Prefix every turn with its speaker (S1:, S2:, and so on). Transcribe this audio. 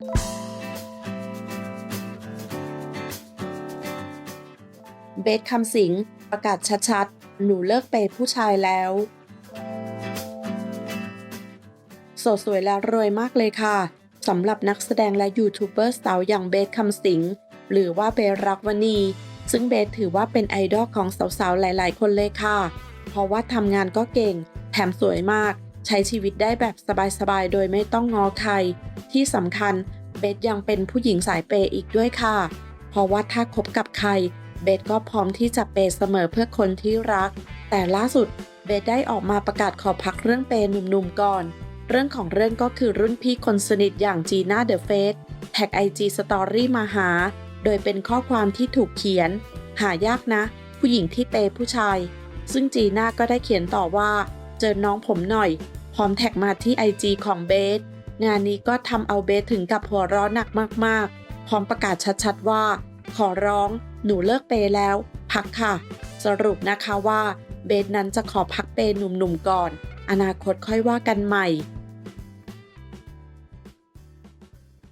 S1: เบสคำสิงประกาศชัดๆ หนูเลิกเปย์ผู้ชายแล้วโสดสวยและรวยมากเลยค่ะสำหรับนักแสดงและยูทูบเบอร์สาวอย่างเบสคำสิงหรือว่าเบสรักวณี ซึ่งเบสถือว่าเป็นไอดอลของสาวๆ หลายๆ คนเลยค่ะ เพราะว่าทำงานก็เก่ง แถมสวยมาก ใช้ชีวิตได้แบบสบายๆ โดยไม่ต้องงอใคร ที่สำคัญเบสยังเป็นผู้หญิงสายเปย์อีกด้วยค่ะ เพราะว่าถ้าคบกับใคร เบสก็พร้อมที่จะเปย์เสมอเพื่อคนที่รัก แต่ล่าสุดเบสได้ออกมาประกาศขอพักเรื่องเปย์หนุ่มๆก่อน เรื่องของเรื่องก็คือรุ่นพี่คนสนิทอย่างจีน่าเดอะเฟสแท็กไอจีสตอรี่มาหา โดยเป็นข้อความที่ถูกเขียน หายากนะ ผู้หญิงที่เปย์ผู้ชาย ซึ่งจีน่าก็ได้เขียนต่อว่า เจอน้องผมหน่อย พร้อมแท็กมาที่ไอจีของเบส งานนี้ก็ทำเอาเบสถึงกับหัวร้อนหนักมากๆ พร้อมประกาศชัดๆว่า ขอร้อง หนูเลิกเปย์แล้ว พักค่ะ สรุปนะคะว่า เบสนั้นจะขอพักเปย์หนุ่มๆก่อน อนาคตค่อยว่ากันใหม่